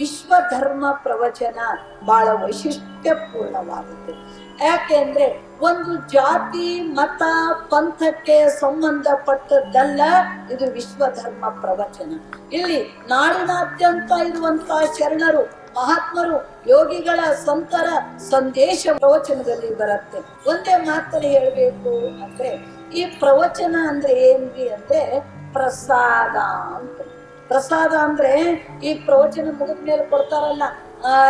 ವಿಶ್ವಧರ್ಮ ಪ್ರವಚನ ಬಹಳ ವೈಶಿಷ್ಟ್ಯಪೂರ್ಣವಾಗುತ್ತೆ. ಯಾಕೆಂದ್ರೆ ಒಂದು ಜಾತಿ, ಮತ, ಪಂಥಕ್ಕೆ ಸಂಬಂಧಪಟ್ಟದ್ದಲ್ಲ, ಇದು ವಿಶ್ವಧರ್ಮ ಪ್ರವಚನ. ಇಲ್ಲಿ ನಾಡಿನಾದ್ಯಂತ ಇರುವಂತಹ ಶರಣರು, ಮಹಾತ್ಮರು, ಯೋಗಿಗಳ ಸಂತರ ಸಂದೇಶ ಪ್ರವಚನದಲ್ಲಿ ಬರುತ್ತೆ. ಒಂದೇ ಮಾತನ್ನು ಹೇಳಬೇಕು ಅಂದ್ರೆ, ಈ ಪ್ರವಚನ ಅಂದ್ರೆ ಏನ್ರಿ ಅಂದ್ರೆ ಪ್ರಸಾದ ಅಂತ. ಪ್ರಸಾದ ಅಂದ್ರೆ ಈ ಪ್ರವಚನ ಮುಗಿದ ಮೇಲೆ ಕೊಡ್ತಾರಲ್ಲ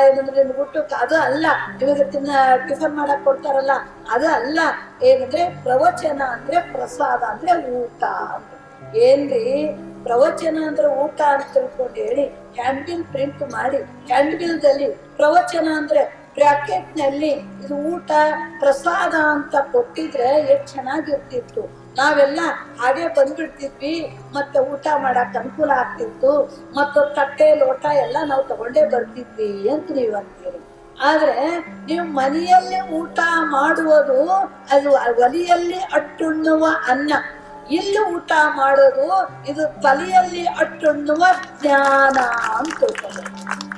ಏನಂದ್ರೆ ಊಟಕ್ಕೆ ಅದು ಅಲ್ಲ ಇವಾಗ ತಿನ್ನ, ಟಿಫನ್ ಮಾಡಕ್ ಕೊಡ್ತಾರಲ್ಲ, ಅದು ಅಲ್ಲ, ಏನಂದ್ರೆ ಪ್ರವಚನ ಅಂದ್ರೆ ಪ್ರಸಾದ ಅಂದ್ರೆ ಊಟ ಅಂತ. ಏನ್ರಿ? ಪ್ರವಚನ ಅಂದ್ರೆ ಊಟ ಅಂತ ತಿಳ್ಕೊಂಡು ಹೇಳಿ ಹ್ಯಾಂಡ್ಬಿಲ್ ಪ್ರಿಂಟ್ ಮಾಡಿ ಹ್ಯಾಂಡ್ಬಿಲ್ದಲ್ಲಿ ಪ್ರವಚನ ಅಂದ್ರೆ ಬ್ರಾಕೆಟ್ನಲ್ಲಿ ಇದು ಊಟ, ಪ್ರಸಾದ ಅಂತ ಕೊಟ್ಟಿದ್ರೆ ಎಷ್ಟು ಚೆನ್ನಾಗಿರ್ತಿತ್ತು? ನಾವೆಲ್ಲ ಹಾಗೆ ಬಂದ್ಬಿಡ್ತಿದ್ವಿ. ಮತ್ತೆ ಊಟ ಮಾಡಕ್ ಅನುಕೂಲ ಆಗ್ತಿತ್ತು. ಮತ್ತು ತಟ್ಟೆ, ಲೋಟ ಎಲ್ಲ ನಾವು ತಗೊಂಡೇ ಬರ್ತಿದ್ವಿ ಅಂತ ನೀವು ಅಂತೀರಿ. ಆದ್ರೆ ನೀವು ಮನೆಯಲ್ಲಿ ಊಟ ಮಾಡುವುದು ಅದು ಒಲಿಯಲ್ಲಿ ಅಟ್ಟುಣ್ಣುವ ಅನ್ನ. ಇಲ್ಲಿ ಊಟ ಮಾಡೋದು ಇದು ತಲೆಯಲ್ಲಿ ಅಟ್ಟುಣ್ಣುವ ಜ್ಞಾನ ಅಂತ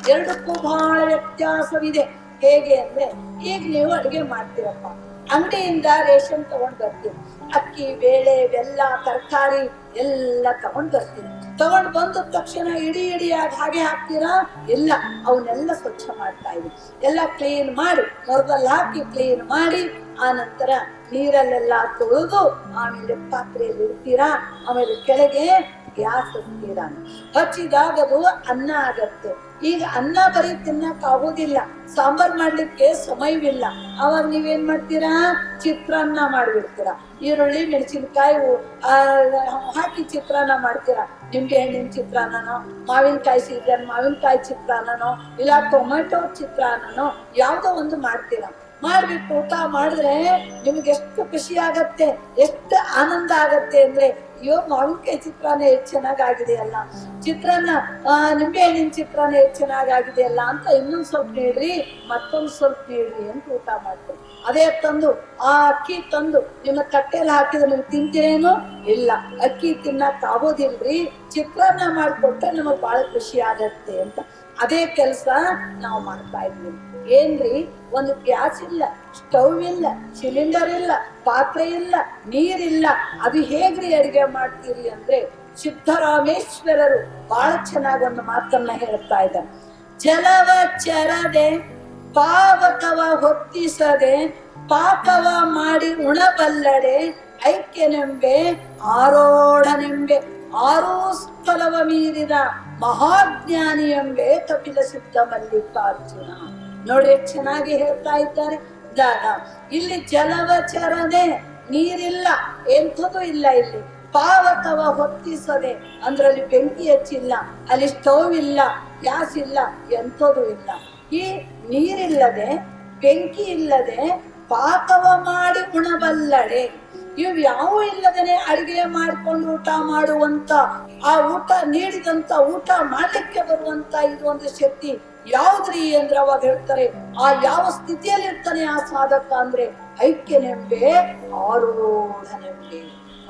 ಎರಡಕ್ಕೂ ಬಹಳ ವ್ಯತ್ಯಾಸವಿದೆ. ಹೇಗೆ ಅಂದ್ರೆ, ಈಗ ನೀವು ಅಡುಗೆ ಮಾಡ್ತೀರಪ್ಪ. ಅಂಗಡಿಯಿಂದ ರೇಷನ್ ತಗೊಂಡ್ ಬರ್ತೀನಿ ಅಕ್ಕಿ, ಬೇಳೆ, ಬೆಲ್ಲ, ತರಕಾರಿ ಎಲ್ಲ ತಗೊಂಡ್ ಬರ್ತೀನಿ. ತಗೊಂಡ್ ಬಂದ ತಕ್ಷಣ ಇಡೀ, ಇಡಿಯಾಗಿ ಹಾಗೆ ಹಾಕ್ತೀರಾ? ಇಲ್ಲ, ಅವನ್ನೆಲ್ಲ ಸ್ವಚ್ಛ ಮಾಡ್ತಾ ಇದ್ವಿ ಎಲ್ಲ ಕ್ಲೀನ್ ಮಾಡಿ ಮೊರದಲ್ಲಿ ಹಾಕಿ ಕ್ಲೀನ್ ಮಾಡಿ, ಆ ನಂತರ ನೀರಲ್ಲೆಲ್ಲ ತೊಳೆದು, ಆಮೇಲೆ ಪಾತ್ರೆಯಲ್ಲಿ ಇಡ್ತೀರಾ? ಆಮೇಲೆ ಕೆಳಗೆ ಗ್ಯಾಸ್ ಹಚ್ತೀರಾ ಹಚ್ಚಿದಾಗ ಅದು ಅನ್ನ ಆಗತ್ತೆ. ಈಗ ಅನ್ನ ಬರೀ ತಿನ್ನಕ್ ಆಗೋದಿಲ್ಲ. ಸಾಂಬಾರ್ ಮಾಡ್ಲಿಕ್ಕೆ ಸಮಯವಿಲ್ಲ. ಅವಾಗ ನೀವೇನ್ ಮಾಡ್ತೀರಾ? ಚಿತ್ರಾನ್ನ ಮಾಡ್ಬಿಡ್ತೀರ. ಈರುಳ್ಳಿ, ಮೆಣಸಿನ್ಕಾಯಿ ಹಾಕಿ ಚಿತ್ರಾನ್ನ ಮಾಡ್ತೀರಾ. ನಿಮ್ಗೆ ಹಣ್ಣಿನ ಚಿತ್ರಾನ್ನನೋ? ಮಾವಿನಕಾಯಿ ಸೀಸನ್ ಮಾವಿನಕಾಯಿ ಚಿತ್ರಾನ್ನನೋ? ಇಲ್ಲ ಟೊಮೆಟೊ ಚಿತ್ರಾನ್ನನೋ? ಯಾವ್ದೋ ಒಂದು ಮಾಡ್ತೀರಾ. ಮಾಡ್ಬಿಟ್ಟು ಊಟ ಮಾಡಿದ್ರೆ ನಿಮ್ಗೆ ಎಷ್ಟು ಖುಷಿ ಆಗತ್ತೆ, ಎಷ್ಟು ಆನಂದ ಆಗತ್ತೆ ಅಂದ್ರೆ, ಅಯ್ಯೋ, ಮಾವಿನಕಾಯಿ ಚಿತ್ರಾನ್ನ ಎಷ್ಟು ಚೆನ್ನಾಗಾಗಿದೆಯಲ್ಲ ಚಿತ್ರಾನ್ನ ನಿಂಬೆ ಹಣ್ಣಿನ ಚಿತ್ರಾನ್ನ ಎಷ್ಟು ಚೆನ್ನಾಗಾಗಿದೆಯಲ್ಲ ಅಂತ ಇನ್ನೊಂದ್ ಸ್ವಲ್ಪ ನೀಡ್ರಿ, ಮತ್ತೊಂದು ಸ್ವಲ್ಪ ನೀಡ್ರಿ ಅಂತ ಊಟ ಮಾಡ್ತಾರೆ ಅದೇ ತಂದು, ಆ ಅಕ್ಕಿ ತಂದು, ನಿಮ್ಮ ತಟ್ಟೆಯಲ್ಲಿ ಹಾಕಿದ್ರೆ ನಿಮ್ಗೆ ತಿಂತೀರೇನು ಇಲ್ಲ. ಅಕ್ಕಿ ತಿನ್ನಕ್ ಆಗೋದಿಲ್ರಿ, ಚಿತ್ರಾನ್ನ ಮಾಡಿಕೊಟ್ರೆ ನಮಗ್ ಬಹಳ ಖುಷಿ ಆಗತ್ತೆ ಅಂತ. ಅದೇ ಕೆಲಸ ನಾವು ಮಾಡ್ತಾ ಇದ್ವಿ ಏನ್ರಿ? ಒಂದು ಗ್ಯಾಸ್ ಇಲ್ಲ, ಸ್ಟವ್ ಇಲ್ಲ, ಸಿಲಿಂಡರ್ ಇಲ್ಲ, ಪಾತ್ರೆ ಇಲ್ಲ ನೀರಿಲ್ಲ ಅದು ಹೇಗ್ರಿ ಅಡಿಗೆ ಮಾಡ್ತೀರಿ ಅಂದ್ರೆ ಸಿದ್ಧರಾಮೇಶ್ವರರು ಬಹಳ ಚೆನ್ನಾಗಿ ಒಂದು ಮಾತನ್ನ ಹೇಳ್ತಾ ಇದ್ದ ಜಲವ ಚರದೆ, ಪಾವಕವ ಹೊತ್ತಿಸದೆ, ಪಾಪವ ಮಾಡಿ ಉಣಬಲ್ಲಡೆ ಐಕ್ಯನೆಂಬೆ, ಆರೋಢನೆಂಬೆ ಆರೋ ಸ್ಥಳವ ಮೀರಿದ ಮಹಾಜ್ಞಾನಿ ಎಂಬೆ ಕಪಿಲ ಸಿದ್ಧ ಮಲ್ಲಿಕಾರ್ಜುನ. ನೋಡಿ ಎಷ್ಟು ಚೆನ್ನಾಗಿ ಹೇಳ್ತಾ ಇದ್ದಾರೆ. ಇಲ್ಲಿ ಜಲವಚರನೆ ನೀರಿಲ್ಲ ಎಂಥದ್ದು ಇಲ್ಲ ಇಲ್ಲಿ. ಪಾವಕವ ಹೊತ್ತಿಸದೆ, ಅಂದ್ರಲ್ಲಿ ಬೆಂಕಿ ಹೆಚ್ಚಿಲ್ಲ, ಅಲ್ಲಿ ಸ್ಟೌವ್ ಇಲ್ಲ, ಗ್ಯಾಸ್ ಇಲ್ಲ ಎಂಥದ್ದು ಇಲ್ಲ. ಈ ನೀರಿಲ್ಲದೆ, ಬೆಂಕಿ ಇಲ್ಲದೆ ಪಾಕವ ಮಾಡಿ ಉಣಬಲ್ಲಡೆ. ಇವು ಯಾವ ಇಲ್ಲದೇನೆ ಅಡಿಗೆ ಮಾಡ್ಕೊಂಡು ಊಟ ಮಾಡುವಂತ ಆ ಊಟ ನೀಡಿದಂತ ಊಟ ಮಾಡಲಿಕ್ಕೆ ಬರುವಂತ ಇದು ಒಂದು ಶಕ್ತಿ ಯಾವ್ದ್ರಿ ಅಂದ್ರೆ ಅವಾಗ ಹೇಳ್ತಾರೆ, ಆ ಯಾವ ಸ್ಥಿತಿಯಲ್ಲಿ ಇರ್ತಾನೆ ಆ ಸಾಧಕ ಅಂದ್ರೆ ಐಕ್ಯನೆಂಬೆ ಆರೂಢನೆಂಬೆ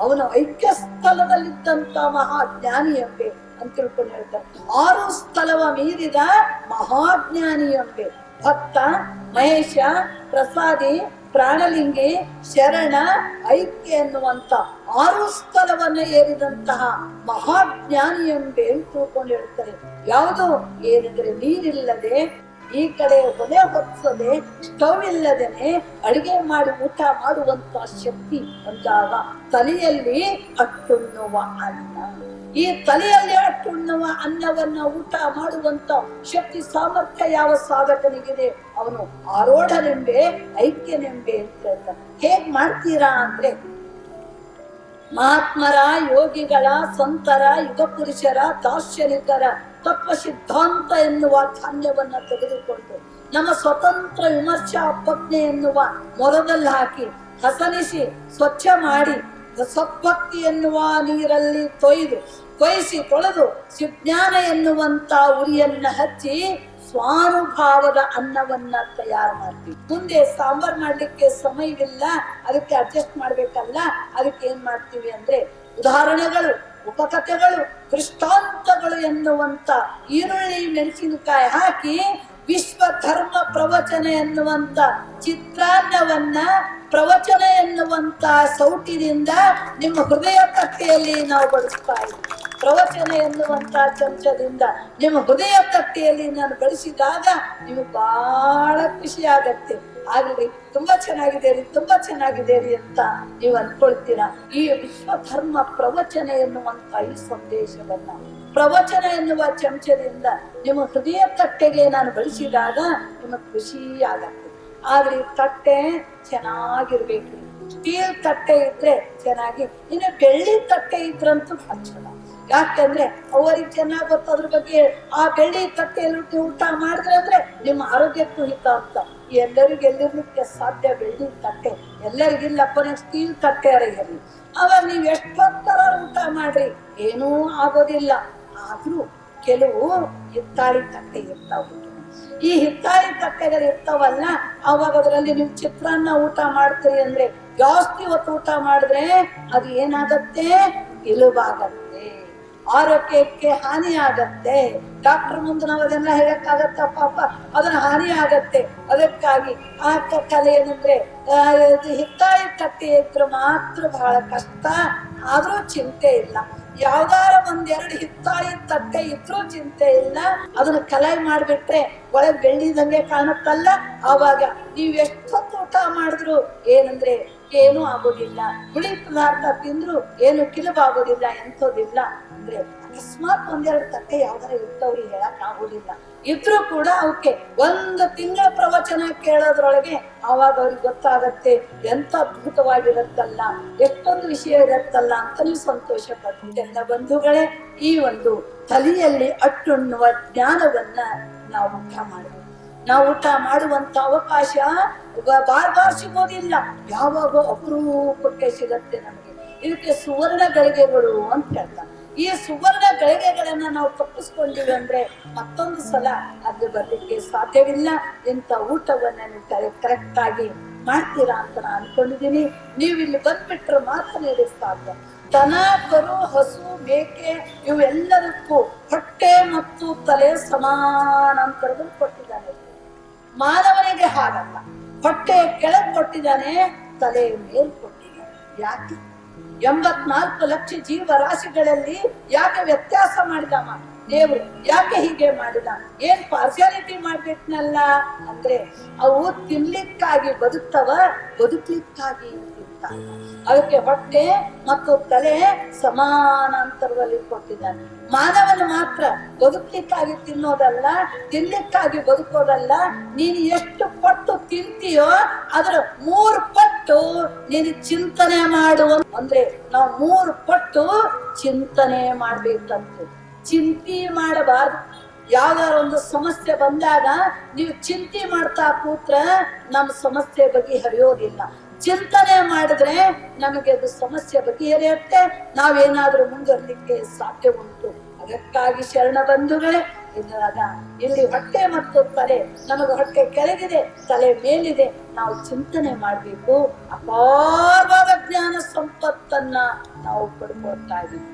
ಅವನು ಐಕ್ಯ ಸ್ಥಳದಲ್ಲಿದ್ದಂತ ಮಹಾಜ್ಞಾನಿ ಎಂಬೆ ಅಂತ ತಿಳ್ಕೊಂಡು ಹೇಳ್ತಾರೆ. ಆರು ಸ್ಥಳವ ಮೀರಿದ ಮಹಾಜ್ಞಾನಿ ಎಂಬೆ. ಭಕ್ತ, ಮಹೇಶ, ಪ್ರಸಾದಿ ಪ್ರಾಣಲಿಂಗಿ ಶರಣ ಐಕ್ಯ ಎನ್ನುವಂತ ಆರು ಸ್ಥಳವನ್ನ ಏರಿದಂತಹ ಮಹಾಜ್ಞಾನಿ ಎಂಬೆ ಅಂತ ತಿಳ್ಕೊಂಡು ಹೇಳ್ತಾರೆ. ಯಾವುದು? ಏನಿದ್ರೆ ನೀರಿಲ್ಲದೆ ಈ ಕಡೆ ಒಲೆ ಹೊತ್ತದೆ ಸ್ಟವ್ ಇಲ್ಲದೇನೆ ಅಡುಗೆ ಮಾಡಿ ಊಟ ಮಾಡುವಂತ ಶಕ್ತಿ ಅಂದಾಗ ತಲೆಯಲ್ಲಿ ಅಟ್ಟುಣ್ಣುವ ಅನ್ನ. ಈ ತಲೆಯಲ್ಲಿ ಅಟ್ಟುಣ್ಣುವ ಅನ್ನವನ್ನ ಊಟ ಮಾಡುವಂತ ಶಕ್ತಿ ಸಾಮರ್ಥ್ಯ ಯಾವ ಸಾಧಕನಿಗಿದೆ? ಅವನು ಆರೋಢನೆಂಬೆ, ಐಕ್ಯನೆಂಬೆ ಅಂತ ಹೇಗ್ ಮಾಡ್ತೀರಾ ಅಂದ್ರೆ ಮಹಾತ್ಮರ, ಯೋಗಿಗಳ, ಸಂತರ, ಯುಗ ಪುರುಷರ ದಾರ್ಶನಿಕರ ತತ್ವ ಸಿದ್ಧಾಂತ ಎನ್ನುವ ಧಾನ್ಯವನ್ನ ತೆಗೆದುಕೊಂಡು ನಮ್ಮ ಸ್ವತಂತ್ರ ವಿಮರ್ಶಾ ಪ್ರಜ್ಞೆ ಎನ್ನುವ ಮೊರದಲ್ಲಿ ಹಾಕಿ ಹಸನಿಸಿ, ಸ್ವಚ್ಛ ಮಾಡಿ, ಸದ್ಭಕ್ತಿ ಎನ್ನುವ ನೀರಲ್ಲಿ ತೊಯ್ದು, ಕೊಯ್ಸಿ, ತೊಳೆದು, ಸುಜ್ಞಾನ ಎನ್ನುವಂತ ಉರಿಯನ್ನ ಹಚ್ಚಿ ಸ್ವಾನುಭಾವದ ಅನ್ನವನ್ನ ತಯಾರು ಮಾಡ್ತೀವಿ. ಮುಂದೆ ಸಾಂಬಾರ್ ಮಾಡ್ಲಿಕ್ಕೆ ಸಮಯವಿಲ್ಲ, ಅದಕ್ಕೆ ಅಡ್ಜಸ್ಟ್ ಮಾಡ್ಬೇಕಲ್ಲ, ಅದಕ್ಕೆ ಏನ್ ಮಾಡ್ತೀವಿ ಅಂದ್ರೆ ಉದಾಹರಣೆಗಳು, ಉಪಕಥೆಗಳು ದೃಷ್ಟಾಂತಗಳು ಎನ್ನುವಂತ ಈರುಳ್ಳಿ ಮೆಣಸಿನಕಾಯಿ ಹಾಕಿ ವಿಶ್ವ ಧರ್ಮ ಪ್ರವಚನ ಎನ್ನುವಂತ ಚಿತ್ರಾನ್ನವನ್ನ ಪ್ರವಚನ ಎನ್ನುವಂತ ಸೌಟಿನಿಂದ ನಿಮ್ಮ ಹೃದಯ ಕಥೆಯಲ್ಲಿ ನಾವು ಬಳಸ್ತಾ ಇದ್ದೀವಿ. ಪ್ರವಚನ ಎನ್ನುವಂತ ಚಮಚದಿಂದ ನಿಮ್ಮ ಹೃದಯ ತಟ್ಟೆಯಲ್ಲಿ ನಾನು ಬಳಸಿದಾಗ ನೀವು ಬಹಳ ಖುಷಿ ಆಗತ್ತೆ ಆಗಲಿ ತುಂಬಾ ಚೆನ್ನಾಗಿದೆ ರೀ ತುಂಬಾ ಚೆನ್ನಾಗಿದೆ ರೀ ಅಂತ ನೀವು ಅನ್ಕೊಳ್ತೀರಾ ಈ ವಿಶ್ವ ಧರ್ಮ ಪ್ರವಚನ ಎನ್ನುವಂತ ಈ ಸಂದೇಶವನ್ನ. ಪ್ರವಚನ ಎನ್ನುವ ಚಮಚದಿಂದ ನಿಮ್ಮ ಹೃದಯ ತಟ್ಟೆಗೆ ನಾನು ಬಳಸಿದಾಗ ನಿಮಗೆ ಖುಷಿ ಆಗತ್ತೆ. ಆದ್ರೆ ತಟ್ಟೆ ಚೆನ್ನಾಗಿರ್ಬೇಕು. ಸ್ಟೀಲ್ ತಟ್ಟೆ ಇದ್ರೆ ಚೆನ್ನಾಗಿ, ಇನ್ನು ಬೆಳ್ಳಿ ತಟ್ಟೆ ಇದ್ರಂತೂ ಹಚ್ಚಲ್ಲ ಯಾಕಂದ್ರೆ ಅವರಿಗೆ ಚೆನ್ನಾಗಿ ಗೊತ್ತು, ಅದ್ರ ಬಗ್ಗೆ ಆ ಬೆಳ್ಳಿ ತಟ್ಟೆಯಲ್ಲಿ ಊಟ ಮಾಡಿದ್ರೆ ಅಂದ್ರೆ ನಿಮ್ಮ ಆರೋಗ್ಯಕ್ಕೂ ಹಿತ ಅಂತ. ಎಲ್ಲರಿಗೂ ಎಲ್ಲಿರ್ಲಿಕ್ಕೆ ಸಾಧ್ಯ ಬೆಳ್ಳಿ ತಟ್ಟೆ? ಎಲ್ಲರಿಗಿಲ್ಲಪ್ಪ ನೀವು ಸ್ಟೀಲ್ ತಟ್ಟೆ ಇರಲಿ ಅವಾಗ ನೀವು ಎಷ್ಟೊತ್ತರ ಊಟ ಮಾಡ್ರಿ? ಏನೂ ಆಗೋದಿಲ್ಲ. ಆದ್ರೂ ಕೆಲವು ಹಿತ್ತಾಳಿ ತಟ್ಟೆ ಇರ್ತಾವ ಈ ಹಿತ್ತಾಳಿ ತಟ್ಟೆಗಳು ಇರ್ತಾವಲ್ಲ, ಅವಾಗ ಅದರಲ್ಲಿ ನೀವು ಚಿತ್ರಾನ್ನ ಊಟ ಮಾಡ್ತೀರಿ ಅಂದ್ರೆ ಜಾಸ್ತಿ ಹೊತ್ತು ಊಟ ಮಾಡಿದ್ರೆ ಅದು ಏನಾಗತ್ತೆ? ಇಳುವಾಗತ್ತೆ. ಆರೋಗ್ಯಕ್ಕೆ ಹಾನಿ ಆಗತ್ತೆ ಡಾಕ್ಟರ್ ಮುಂದೆ ನಾವು ಅದೆಲ್ಲ ಹೇಳಕ್ಕಾಗತ್ತ ಪಾಪ? ಅದನ್ನ ಹಾನಿ ಆಗತ್ತೆ ಅದಕ್ಕಾಗಿ ಆ ಕಲೆ ಏನಂದ್ರೆ ಹಿತ್ತಾಯಿ ತಟ್ಟೆ ಇದ್ರೆ ಮಾತ್ರ ಬಹಳ ಕಷ್ಟ. ಆದ್ರೂ ಚಿಂತೆ ಇಲ್ಲ. ಯಾವ್ದಾರ ಒಂದೆರಡು ಹಿತ್ತಾಳಿ ತಟ್ಟೆ ಇದ್ರೂ ಚಿಂತೆ ಇಲ್ಲ. ಅದನ್ನ ಕಲೆ ಮಾಡ್ಬಿಟ್ರೆ ಒಳಗೆ ಬೆಳ್ಳಿದಂಗೆ ಕಾಣುತ್ತಲ್ಲ. ಆವಾಗ ನೀವು ಎಷ್ಟೊತ್ತು ಊಟ ಮಾಡಿದ್ರು ಏನಂದ್ರೆ ಏನೂ ಆಗೋದಿಲ್ಲ. ಹುಳಿ ಪದಾರ್ಥ ತಿಂದ್ರು ಏನು ಕಿಲುಬಾಗೋದಿಲ್ಲ, ಎಂಥೋದಿಲ್ಲ. ಅಂದ್ರೆ ಅಕಸ್ಮಾತ್ ಒಂದೆರಡು ತಟ್ಟೆ ಯಾವ್ದಾರ ಇರ್ತವ್ರಿ ಹೇಳಕ್ ಆಗೋದಿಲ್ಲ. ಇದ್ರೂ ಕೂಡ ಅವಕ್ಕೆ ಒಂದು ತಿಂಗಳ ಪ್ರವಚನ ಕೇಳೋದ್ರೊಳಗೆ ಅವಾಗ ಅವ್ರಿಗೆ ಗೊತ್ತಾಗತ್ತೆ ಎಂತ ಅದ್ಭುತವಾಗಿರತ್ತಲ್ಲ, ಎಷ್ಟೊಂದು ವಿಷಯ ಇರತ್ತಲ್ಲ ಅಂತ ನೀವು ಸಂತೋಷ ಪಡ್ತಿದ್ದ ಬಂಧುಗಳೇ, ಈ ಒಂದು ತಲೆಯಲ್ಲಿ ಅಟ್ಟುಣ್ಣುವ ಜ್ಞಾನವನ್ನ ನಾವು ಊಟ ಮಾಡಬೇಕು. ನಾವು ಊಟ ಮಾಡುವಂತ ಅವಕಾಶ ಬಾರ್ ಬಾರ್ ಸಿಗೋದಿಲ್ಲ. ಯಾವಾಗ ಅಪರೂಪಕ್ಕೆ ಸಿಗತ್ತೆ ನಮಗೆ. ಇದಕ್ಕೆ ಸುವರ್ಣ ಗಳಿಗೆಗಳು ಅಂತ ಹೇಳ್ತಾರೆ ಈ ಸುವರ್ಣ ಗಳಿಗೆಗಳನ್ನ ನಾವು ತಪ್ಪಿಸ್ಕೊಂಡಿವಿ ಅಂದ್ರೆ ಮತ್ತೊಂದು ಸಲ ಅದ್ರ ಬರ್ಲಿಕ್ಕೆ ಸಾಧ್ಯವಿಲ್ಲ. ಇಂಥ ಊಟವನ್ನ ನೀವು ಕರೆಕ್ಟ್ ಆಗಿ ಮಾಡ್ತೀರಾ ಅಂತ ನಾನು ಅನ್ಕೊಂಡಿದ್ದೀನಿ ನೀವು ಇಲ್ಲಿ ಬಂದ್ಬಿಟ್ರೆ ಮಾತ್ರ ಸಾಧ್ಯ. ದನ, ಕರು, ಹಸು, ಮೇಕೆ ಇವೆಲ್ಲದಕ್ಕೂ ಹೊಟ್ಟೆ ಮತ್ತು ತಲೆ ಸಮಾನ ಸಮಾನಾಂತರದಲ್ಲಿ ಕೊಟ್ಟಿದ್ದಾನೆ ಮಾನವನಿಗೆ ಹಾಗಲ್ಲ ಹೊಟ್ಟೆ ಕೆಳಗೆ ಕೊಟ್ಟಿದ್ದಾನೆ, ತಲೆ ಮೇಲ್ ಕೊಟ್ಟಿದ್ದಾನೆ ಯಾಕೆ? ಎಂಬತ್ನಾಲ್ಕು ಲಕ್ಷ ಜೀವ ರಾಶಿಗಳಲ್ಲಿ ಯಾಕೆ ವ್ಯತ್ಯಾಸ ಮಾಡಿದ ದೇವರು ಯಾಕೆ ಹೀಗೆ ಮಾಡಿದ? ಏನ್ ಪಾರ್ಶಾಲಿಟಿ ಮಾಡ್ಬಿಟ್ನಲ್ಲ? ಅಂದ್ರೆ ಅವು ತಿನ್ಲಿಕ್ಕಾಗಿ ಬದುಕ್ತವ? ಬದುಕ್ಲಿಕ್ಕಾಗಿ ತಿಂತಾವ ಅದಕ್ಕೆ ಹೊಟ್ಟೆ ಮತ್ತು ತಲೆ ಸಮಾನಾಂತರದಲ್ಲಿ ಕೊಟ್ಟಿದ್ದಾನೆ. ಮಾನವನು ಮಾತ್ರ ಬದುಕ್ಲಿಕ್ಕಾಗಿ ತಿನ್ನೋದಲ್ಲ ತಿನ್ಲಿಕ್ಕಾಗಿ ಬದುಕೋದಲ್ಲ ನೀನು ಎಷ್ಟು ಪಟ್ಟು ತಿಂತೀಯೋ ಅದರ ಮೂರು ಪಟ್ಟು ನೀನು ಚಿಂತನೆ ಮಾಡುವ ಅಂದ್ರೆ ನಾವು ಮೂರು ಪಟ್ಟು ಚಿಂತನೆ ಮಾಡ್ಬೇಕಂತ. ಚಿಂತೆ ಮಾಡಬಾರ್ದು. ಯಾವ್ದಾರ ಒಂದು ಸಮಸ್ಯೆ ಬಂದಾಗ ನೀವು ಚಿಂತೆ ಮಾಡ್ತಾ ಕೂತ್ರ ನಮ್ಮ ಸಮಸ್ಯೆ ಬಗ್ಗೆ ಹರಿಯೋದಿಲ್ಲ. ಚಿಂತನೆ ಮಾಡಿದ್ರೆ ನಮಗೆ ಅದು ಸಮಸ್ಯೆ ಬಗೆಹರಿಯುತ್ತೆ ನಾವೇನಾದ್ರೂ ಮುಂದುವರಿಲಿಕ್ಕೆ ಸಾಧ್ಯ ಉಂಟು. ಅದಕ್ಕಾಗಿ ಶರಣ ಬಂಧುಗಳೇ ಇದ್ರಾಗ ಇಲ್ಲಿ ಹೊಟ್ಟೆ ಮತ್ತು ತಲೆ ನಮಗೆ ಹೊಟ್ಟೆ ಕೆಳಗಿದೆ, ತಲೆ ಮೇಲಿದೆ. ನಾವು ಚಿಂತನೆ ಮಾಡಬೇಕು. ಅಪಾರವಾದ ಜ್ಞಾನ ಸಂಪತ್ತನ್ನ ನಾವು ಪಡ್ಕೊಳ್ತಾ ಇದ್ದೀವಿ.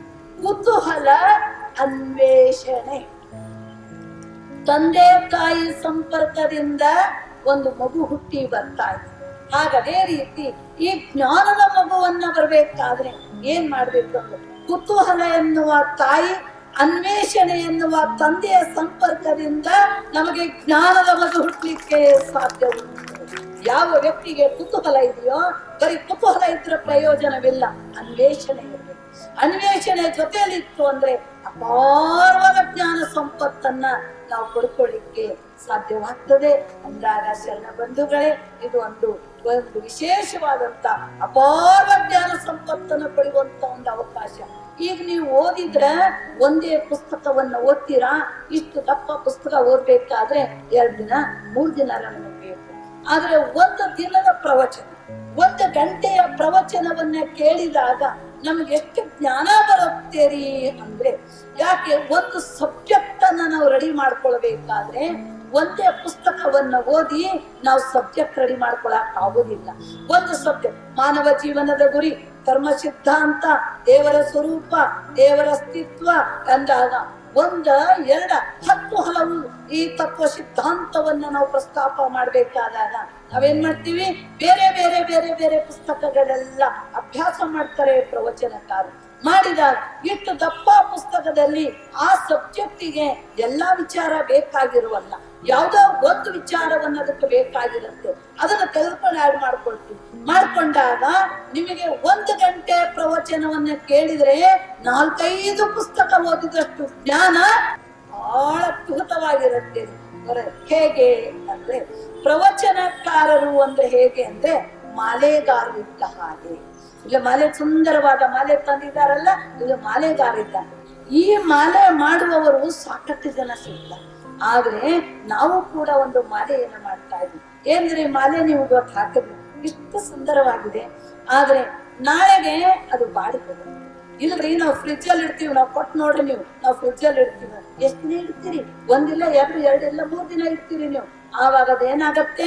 ಕುತೂಹಲ, ಅನ್ವೇಷಣೆ. ತಂದೆ ತಾಯಿ ಸಂಪರ್ಕದಿಂದ ಒಂದು ಮಗು ಹುಟ್ಟಿ ಬರ್ತಾ ಇದೆ. ಹಾಗದೇ ರೀತಿ ಈ ಜ್ಞಾನದ ಮಗುವನ್ನ ಬರಬೇಕಾದ್ರೆ ಏನ್ ಮಾಡ್ಬೇಕು? ಕುತೂಹಲ ಎನ್ನುವ ತಾಯಿ, ಅನ್ವೇಷಣೆ ಎನ್ನುವ ತಂದೆಯ ಸಂಪರ್ಕದಿಂದ ನಮಗೆ ಜ್ಞಾನದ ಮಗು ಹುಟ್ಟಲಿಕ್ಕೆ ಸಾಧ್ಯ ಯಾವ ವ್ಯಕ್ತಿಗೆ ಕುತೂಹಲ ಇದೆಯೋ, ಬರೀ ಕುತೂಹಲ ಇದ್ರ ಪ್ರಯೋಜನವಿಲ್ಲ, ಅನ್ವೇಷಣೆ ಇರಬೇಕು. ಅನ್ವೇಷಣೆ ಜೊತೆಯಲ್ಲಿತ್ತು ಅಂದ್ರೆ ಅಪಾರವಾದ ಜ್ಞಾನ ಸಂಪತ್ತನ್ನ ನಾವು ಪಡ್ಕೊಳ್ಳಿಕ್ಕೆ ಸಾಧ್ಯವಾಗ್ತದೆ. ಅಂದಾಗ ಶರಣ ಬಂಧುಗಳೇ, ಇದು ಒಂದು ಒಂದು ವಿಶೇಷವಾದಂತ ಅಪಾರ ಜ್ಞಾನ ಸಂಪತ್ತನ್ನ ಪಡೆಯುವಂತ ಒಂದು ಅವಕಾಶ. ಈಗ ನೀವು ಓದಿದ್ರೆ ಒಂದೇ ಪುಸ್ತಕವನ್ನ ಓದ್ತೀರಾ? ಇಷ್ಟು ದಪ್ಪ ಪುಸ್ತಕ ಓದ್ಬೇಕಾದ್ರೆ ಎರಡು ದಿನ, ಮೂರ್ ದಿನ ಬೇಕು. ಆದ್ರೆ ಒಂದು ದಿನದ ಪ್ರವಚನ, ಒಂದು ಗಂಟೆಯ ಪ್ರವಚನವನ್ನ ಕೇಳಿದಾಗ ನಮಗೆ ಎಷ್ಟು ಜ್ಞಾನ ಬರುತ್ತೇರಿ ಅಂದ್ರೆ ಯಾಕೆ ಒಂದು ಸಬ್ಜೆಕ್ಟ್ ಅನ್ನ ನಾವು ರೆಡಿ ಮಾಡ್ಕೊಳ್ಬೇಕಾದ್ರೆ ಒಂದೇ ಪುಸ್ತಕವನ್ನ ಓದಿ ನಾವು ಸಬ್ಜೆಕ್ಟ್ ರೆಡಿ ಮಾಡ್ಕೊಳಕ್ ಆಗೋದಿಲ್ಲ. ಒಂದು ಸಬ್ಜೆಕ್ಟ್ ಮಾನವ ಜೀವನದ ಗುರಿ ಧರ್ಮ ಸಿದ್ಧಾಂತ ದೇವರ ಸ್ವರೂಪ, ದೇವರ ಅಸ್ತಿತ್ವ, ಅಂದಾಗ ಒಂದ, ಎರಡ, ಹತ್ತು ಹಲವು ಈ ತತ್ವ ಸಿದ್ಧಾಂತವನ್ನ ನಾವು ಪ್ರಸ್ತಾಪ ಮಾಡಬೇಕಾದಾಗ ನಾವೇನ್ ಮಾಡ್ತೀವಿ? ಬೇರೆ ಬೇರೆ ಬೇರೆ ಬೇರೆ ಪುಸ್ತಕಗಳೆಲ್ಲ ಅಭ್ಯಾಸ ಮಾಡ್ತಾರೆ ಪ್ರವಚನಕಾರರು. ಮಾಡಿದಾಗ ಇಷ್ಟು ದಪ್ಪ ಪುಸ್ತಕದಲ್ಲಿ ಆ ಸಬ್ಜೆಕ್ಟಿಗೆ ಎಲ್ಲಾ ವಿಚಾರ ಬೇಕಾಗಿರುವಲ್ಲ. ಯಾವುದೋ ಒಂದು ವಿಚಾರವನ್ನು ಅದಕ್ಕೆ ಬೇಕಾಗಿರುತ್ತೆ ಅದನ್ನು ತೆಗೆದುಕೊಂಡು ಆಡ್ ಮಾಡ್ಕೊಳ್ತೀವಿ. ಮಾಡ್ಕೊಂಡಾಗ ನಿಮಗೆ ಒಂದು ಗಂಟೆ ಪ್ರವಚನವನ್ನ ಕೇಳಿದ್ರೆ ನಾಲ್ಕೈದು ಪುಸ್ತಕ ಓದಿದಷ್ಟು ಜ್ಞಾನ ಬಹಳ ಅದ್ಭುತವಾಗಿರುತ್ತೆ. ಹೇಗೆ ಅಂದ್ರೆ ಪ್ರವಚನಕಾರರು ಅಂದ್ರೆ ಹೇಗೆ ಅಂದ್ರೆ ಮಾಲೆಗಾರರಿದ್ದ ಹಾಗೆ. ಇಲ್ಲ, ಮಾಲೆ ಸುಂದರವಾದ ಮಾಲೆ ತಂದಿದ್ದಾರಲ್ಲ, ಇದು ಮಾಲೆಗಾರ ಇದ್ದಾನೆ ಈ ಮಾಲೆ ಮಾಡುವವರು ಸಾಕಷ್ಟು ಜನ ಸಿಗ್ತಾರೆ. ಆದ್ರೆ ನಾವು ಕೂಡ ಒಂದು ಮಾಲೆಯನ್ನು ಮಾಡ್ತಾ ಇದ್ವಿ. ಏನ್ರಿ ಮಾಲೆ ನೀವು ಇವತ್ತು ಹಾಕಿದ್ರಿ ಇಷ್ಟು ಸುಂದರವಾಗಿದೆ. ಆದ್ರೆ ನಾಳೆಗೆ ಅದು ಬಾಡಿ ಇಲ್ರಿ, ನಾವು ಫ್ರಿಜ್ ಅಲ್ಲಿ ಇಡ್ತೀವಿ, ನಾವು ಕೊಟ್ಟು ನೋಡ್ರಿ ನೀವು. ನಾವು ಫ್ರಿಜ್ ಅಲ್ಲಿ ಇಡ್ತೀವಿ. ಎಷ್ಟು ದಿನ ಇಡ್ತೀರಿ? ಒಂದಿಲ್ಲ, ಎರಡು, ಎರಡಿಲ್ಲ, ಮೂರ್ ದಿನ ಇಡ್ತೀರಿ ನೀವು. ಆವಾಗ ಅದೇನಾಗತ್ತೆ?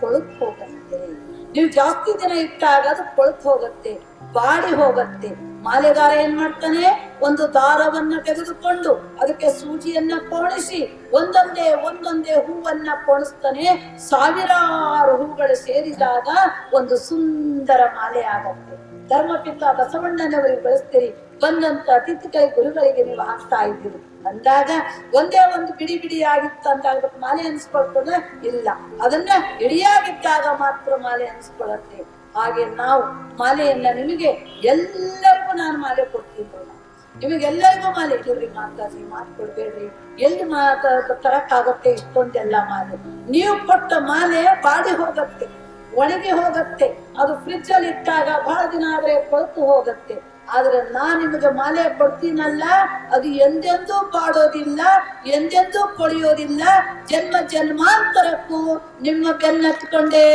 ಕೊಳಕ್ ಹೋಗತ್ತೆ. ನೀವು ಜಾಸ್ತಿ ದಿನ ಇಟ್ಟಾಗ ಅದು ಕೊಳತು ಹೋಗತ್ತೆ, ಬಾಡಿ ಹೋಗತ್ತೆ. ಮಾಲೆಗಾರ ಏನ್ ಮಾಡ್ತಾನೆ? ಒಂದು ದಾರವನ್ನ ತೆಗೆದುಕೊಂಡು ಅದಕ್ಕೆ ಸೂಜಿಯನ್ನ ಪೋಣಿಸಿ, ಒಂದೊಂದೇ ಒಂದೊಂದೇ ಹೂವನ್ನ ಪೋಣಿಸ್ತಾನೆ. ಸಾವಿರಾರು ಹೂಗಳು ಸೇರಿದಾಗ ಒಂದು ಸುಂದರ ಮಾಲೆ ಆಗತ್ತೆ. ಧರ್ಮಪಿತ ಬಸವಣ್ಣನವರಿಗೆ ಬಳಸ್ತೀರಿ. ಬಂದಂತ ಅತಿಥಿ ಕೈ ಗುರುಗಳಿಗೆ ನೀವು ಹಾಕ್ತಾ ಇದ್ದೀರಿ. ಅಂದಾಗ ಒಂದೇ ಒಂದು ಬಿಡಿ ಬಿಡಿ ಆಗಿತ್ತು ಅಂತ ಮಾಲೆ ಅನ್ಸ್ಕೊಳ್ತದ? ಇಲ್ಲ. ಅದನ್ನ ಇಡಿಯಾಗಿದ್ದಾಗ ಮಾತ್ರ ಮಾಲೆ ಅನ್ಸ್ಕೊಳತ್ತೆ ಹಾಗೆ ನಾವು ಮಾಲೆಯನ್ನ ನಿಮಗೆ ಎಲ್ಲರಿಗೂ ನಾನು ಮಾಲೆ ಕೊಡ್ತೀನಿ ನಿಮಗೆಲ್ಲರಿಗೂ ಮಾಲೆ ಇಟ್ಟಿರ್ರಿ ಮಾತಾಡ್ರಿ ಮಾತು ಕೊಡ್ಬೇಡ್ರಿ. ಎಲ್ಲಿ ಮಾತಾ ತರಕ್ಕಾಗತ್ತೆ ಇಷ್ಟೊಂದೆಲ್ಲ ಮಾಲೆ. ನೀವು ಕೊಟ್ಟ ಮಾಲೆ ಬಾಡಿ ಹೋಗತ್ತೆ. ಒಣಗಿ ಹೋಗತ್ತೆ. ಅದು ಫ್ರಿಜ್ ಅಲ್ಲಿ ಇಟ್ಟಾಗ ಬಹಳ ದಿನ ಆದ್ರೆ ಕೊಳತು ಹೋಗತ್ತೆ. ಆದ್ರೆ ನಾನ್ ನಿಮಗೆ ಮಾಲೆ ಕೊಡ್ತೀನಲ್ಲ, ಅದು ಎಂದೆಂದೂ ಬಾಡೋದಿಲ್ಲ ಎಂದೆಂದೂ ಕೊಳೆಯೋದಿಲ್ಲ. ಜನ್ಮ ಜನ್ಮಾಂತರಕ್ಕೂ ನಿಮ್ಮ ಬೆನ್ನತ್ಕೊಂಡೇ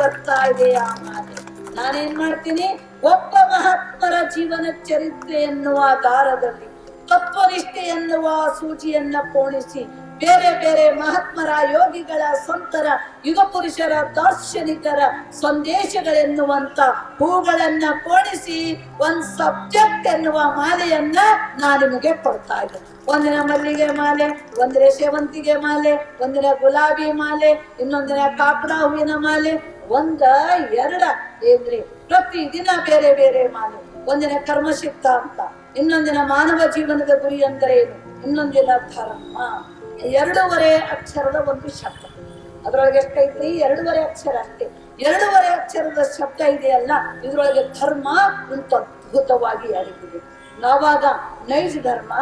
ಬರ್ತಾ ಇದೆ ಆ ಮಾಲೆ ನಾನೇನ್ ಮಾಡ್ತೀನಿ? ಒಬ್ಬ ಮಹಾತ್ಮರ ಜೀವನ ಚರಿತ್ರೆ ಎನ್ನುವ ದಾರದಲ್ಲಿ ತತ್ವನಿಷ್ಠೆ ಎನ್ನುವ ಸೂಜಿಯನ್ನ ಪೋಣಿಸಿ ಬೇರೆ ಬೇರೆ ಮಹಾತ್ಮರ ಯೋಗಿಗಳ ಸಂತರ ಯುಗ ಪುರುಷರ ದಾರ್ಶನಿಕರ ಸಂದೇಶಗಳೆನ್ನುವಂತ ಹೂಗಳನ್ನ ಪೋಣಿಸಿ ಒಂದ್ ಸಬ್ಜೆಕ್ಟ್ ಎನ್ನುವ ಮಾಲೆಯನ್ನ ನಾನು ನಿಮಗೆ ಕೊಡ್ತಾ ಇದ್ದೇನೆ. ಒಂದಿನ ಮಲ್ಲಿಗೆ ಮಾಲೆ, ಒಂದಿನ ಸೇವಂತಿಗೆ ಮಾಲೆ, ಒಂದಿನ ಗುಲಾಬಿ ಮಾಲೆ, ಇನ್ನೊಂದಿನ ಕಾಪಡ ಹೂವಿನ ಮಾಲೆ, ಒಂದ, ಎರಡ ಏನ್ರಿ? ಪ್ರತಿ ದಿನ ಬೇರೆ ಬೇರೆ ಮಾಲೆ. ಒಂದಿನ ಕರ್ಮಶಿಕ್ತ ಅಂತ, ಇನ್ನೊಂದಿನ ಮಾನವ ಜೀವನದ ಗುರಿ ಅಂದರೆ ಏನು? ಇನ್ನೊಂದಿನ ಧರ್ಮ. ಎರಡೂವರೆ ಅಕ್ಷರದ ಒಂದು ಶಬ್ದ. ಅದ್ರೊಳಗೆ ಎಷ್ಟೈತಿ ಎರಡೂವರೆ ಅಕ್ಷರ ಅಷ್ಟೇ. ಎರಡೂವರೆ ಅಕ್ಷರದ ಶಬ್ದ ಇದೆಯಲ್ಲ, ಇದರೊಳಗೆ ಧರ್ಮ ಅಂತ ಅದ್ಭುತವಾಗಿ ಅಡಗಿದೆ ನಾವಾಗ ನೈಜ ಧರ್ಮ,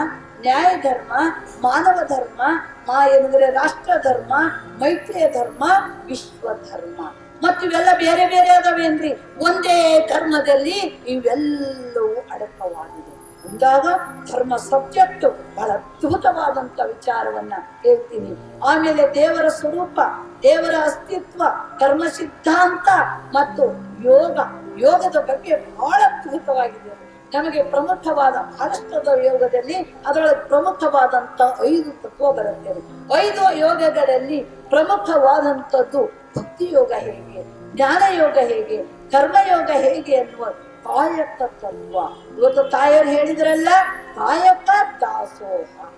ನ್ಯಾಯ ಧರ್ಮ, ಮಾನವ ಧರ್ಮ, ಮಾ ಏನಂದ್ರೆ ರಾಷ್ಟ್ರ ಧರ್ಮ, ಮೈತ್ರಿಯ ಧರ್ಮ, ವಿಶ್ವ ಧರ್ಮ. ಮತ್ತು ಇವೆಲ್ಲ ಬೇರೆ ಬೇರೆ ಅದಾವೇನ್ರಿ? ಒಂದೇ ಧರ್ಮದಲ್ಲಿ ಇವೆಲ್ಲವೂ ಅಡಕವಾಗಿದೆ ಅಂದಾಗ ಧರ್ಮ ಸಬ್ಜೆಕ್ಟ್ ಬಹಳ ಅದ್ಭುತವಾದಂತ ವಿಚಾರವನ್ನ ಹೇಳ್ತೀನಿ. ಆಮೇಲೆ ದೇವರ ಸ್ವರೂಪ, ದೇವರ ಅಸ್ತಿತ್ವ ಕರ್ಮ ಸಿದ್ಧಾಂತ ಮತ್ತು ಯೋಗ, ಯೋಗದ ಬಗ್ಗೆ ಬಹಳ ಅದ್ಭುತವಾಗಿದೆ. ನಮಗೆ ಪ್ರಮುಖವಾದ ಭಾರತದ ಯೋಗದಲ್ಲಿ ಅದರೊಳಗೆ ಪ್ರಮುಖವಾದಂತ ಐದು ತತ್ವ ಬರುತ್ತೆ. ಐದು ಯೋಗಗಳಲ್ಲಿ ಪ್ರಮುಖವಾದಂಥದ್ದು ಭಕ್ತಿ ಯೋಗ ಹೇಗೆ, ಜ್ಞಾನ ಯೋಗ ಹೇಗೆ ಕರ್ಮಯೋಗ ಹೇಗೆ ಅನ್ನುವ ಕಾಯಕ ತತ್ವ ಇವತ್ತು ತಾಯಿಯವರು ಹೇಳಿದ್ರಲ್ಲ ಕಾಯಕ ದಾಸೋಹ.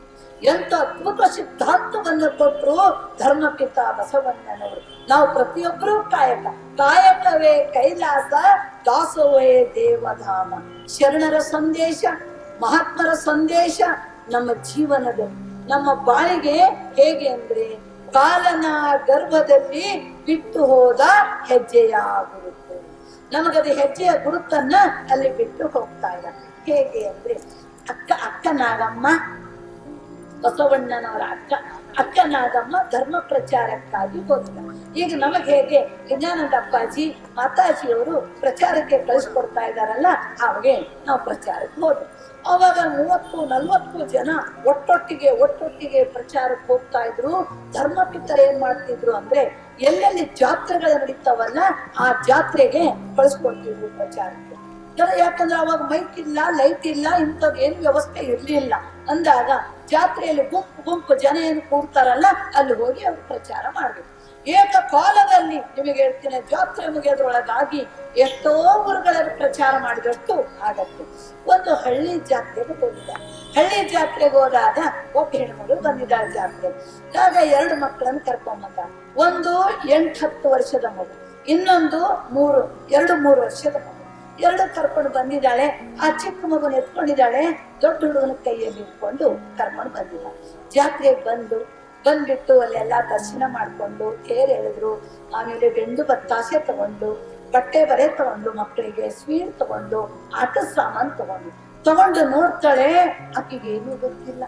ಎಂತ ಅದ್ಭುತ ಸಿದ್ಧಾಂತವನ್ನು ಕೊಟ್ಟರು ಧರ್ಮಕ್ಕಿಂತ ಬಸವಣ್ಣನವರು. ನಾವು ಪ್ರತಿಯೊಬ್ಬರೂ ಕಾಯಕ ಕಾಯಕವೇ ಕೈಲಾಸ ದಾಸೋಹೇ ದೇವಧಾಮ. ಶರಣರ ಸಂದೇಶ, ಮಹಾತ್ಮರ ಸಂದೇಶ ನಮ್ಮ ಜೀವನದಲ್ಲಿ ನಮ್ಮ ಬಾಳಿಗೆ ಹೇಗೆ ಅಂದ್ರೆ ಕಾಲನ ಗರ್ಭದಲ್ಲಿ ಬಿಟ್ಟು ಹೋದ ಹೆಜ್ಜೆಯ ಗುರುತು ನಮಗದು ಹೆಜ್ಜೆಯ ಗುರುತನ್ನ ಅಲ್ಲಿ ಬಿಟ್ಟು ಹೋಗ್ತಾ ಇಲ್ಲ ಹೇಗೆ ಅಂದ್ರೆ ಅಕ್ಕ ಅಕ್ಕ ನಾಗಮ್ಮ ಬಸವಣ್ಣನವರ ಅಕ್ಕ. ಅಕ್ಕ ನಾಗಮ್ಮ ಧರ್ಮ ಪ್ರಚಾರಕ್ಕಾಗಿ ಹೋದ ಈಗ ನಮಗೆ ಹೇಗೆ? ಗಜಾನಂದ ಅಪ್ಪಾಜಿ ಮಾತಾಜಿಯವರು ಪ್ರಚಾರಕ್ಕೆ ಕಳಿಸ್ಕೊಡ್ತಾ ಇದಾರಲ್ಲ, ಹಾಗೆ ನಾವು ಪ್ರಚಾರಕ್ಕೆ ಹೋದ್ವಿ. ಅವಾಗ ಮೂವತ್ತು, ನಲ್ವತ್ತು ಜನ ಒಟ್ಟೊಟ್ಟಿಗೆ ಒಟ್ಟೊಟ್ಟಿಗೆ ಪ್ರಚಾರಕ್ಕೆ ಹೋಗ್ತಾ ಇದ್ರು. ಧರ್ಮಪಿತರ ಏನ್ ಮಾಡ್ತಿದ್ರು ಅಂದ್ರೆ, ಎಲ್ಲೆಲ್ಲಿ ಜಾತ್ರೆಗಳು ನಡೀತಾವಲ್ಲ, ಆ ಜಾತ್ರೆಗೆ ಕಳಿಸ್ಕೊಡ್ತಿದ್ರು ಪ್ರಚಾರಕ್ಕೆ. ಯಾಕಂದ್ರೆ ಅವಾಗ ಮೈಕ್ ಇಲ್ಲ ಲೈಟ್ ಇಲ್ಲ, ಇಂಥದ್ದು ಏನು ವ್ಯವಸ್ಥೆ ಇರಲಿಲ್ಲ. ಅಂದಾಗ ಜಾತ್ರೆಯಲ್ಲಿ ಗುಂಪು ಗುಂಪು ಜನ ಏನು ಕೂಡ್ತಾರಲ್ಲ, ಅಲ್ಲಿ ಹೋಗಿ ಅವ್ರು ಪ್ರಚಾರ ಮಾಡಬೇಕು. ಏಕ ಕಾಲದಲ್ಲಿ ನಿಮಗೆ ಹೇಳ್ತೀನಿ, ಜಾತ್ರೆ ಮುಗಿಯೋದ್ರೊಳಗಾಗಿ ಎಷ್ಟೋ ಊರುಗಳಲ್ಲಿ ಪ್ರಚಾರ ಮಾಡಿದಷ್ಟು ಆಗತ್ತೆ. ಒಂದು ಹಳ್ಳಿ ಜಾತ್ರೆಗೆ ಹೋಗಿದ್ದ. ಹಳ್ಳಿ ಜಾತ್ರೆಗೆ ಹೋದಾಗ ಒಬ್ಬ ಹೆಣ್ಮಗಳು ಬಂದಿದ್ದಾಳೆ ಜಾತ್ರೆ ಆಗ ಎರಡು ಮಕ್ಕಳನ್ನು ಕರ್ಕೊಂಬಂದ ಒಂದು ಎಂಟು ಹತ್ತು ವರ್ಷದ ಮಗು, ಇನ್ನೊಂದು ಮೂರು, ಎರಡು ಮೂರು ವರ್ಷದ ಮಗು. ಎರಡು ಕರ್ಕೊಂಡು ಬಂದಿದ್ದಾಳೆ. ಆ ಚಿಕ್ಕ ಮಗನ ಎತ್ಕೊಂಡಿದ್ದಾಳೆ. ದೊಡ್ಡ ಹುಡುಗನ ಕೈಯಲ್ಲಿ ಇಟ್ಕೊಂಡು ಕರ್ಕೊಂಡು ಬಂದಿಲ್ಲ. ಜಾತ್ರೆಗೆ ಬಂದು, ಬಂದ್ಬಿಟ್ಟು ಅಲ್ಲೆಲ್ಲ ದರ್ಶನ ಮಾಡ್ಕೊಂಡು ತೇರು ಎಳೆದ್ರು. ಆಮೇಲೆ ಬೆಂಡು ಬತ್ತಾಸೆ ತಗೊಂಡು, ಬಟ್ಟೆ ಬರೆ ತಗೊಂಡು, ಮಕ್ಕಳಿಗೆ ಸ್ವೀಟ್ ತಗೊಂಡು, ಆಟದ ಸಾಮಾನು ತಗೊಂಡು. ತಗೊಂಡು ನೋಡ್ತಾಳೆ ಆಕೆಗೆ ಏನೂ ಗೊತ್ತಿಲ್ಲ.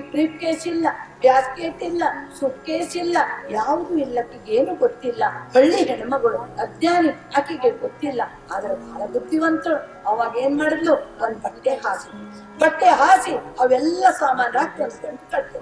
ಬ್ರೀಫ್ ಕೇಸ್ ಇಲ್ಲ ಬ್ಯಾಸ್ಕೆಟ್ ಇಲ್ಲ ಸುಟ್ ಕೇಸ್ ಇಲ್ಲ ಯಾವುದು ಇಲ್ಲ ಏನು ಗೊತ್ತಿಲ್ಲ. ಹಳ್ಳಿ ಹೆಣ್ಮಗಳು, ಅಜ್ಞಾನಿ ಆಕೆಗೆ ಗೊತ್ತಿಲ್ಲ. ಆದ್ರೆ ಬಹಳ ಬುದ್ಧಿವಂತಳು. ಅವಾಗ ಏನ್ ಮಾಡಿದ್ಲು? ಒಂದ್ ಬಟ್ಟೆ ಹಾಸಿ. ಬಟ್ಟೆ ಹಾಸಿ, ಅವೆಲ್ಲ ಸಾಮಾನ್ ಹಾಕಿ ಒಂದ್ ಗಂಟು ಕಟ್ಟು.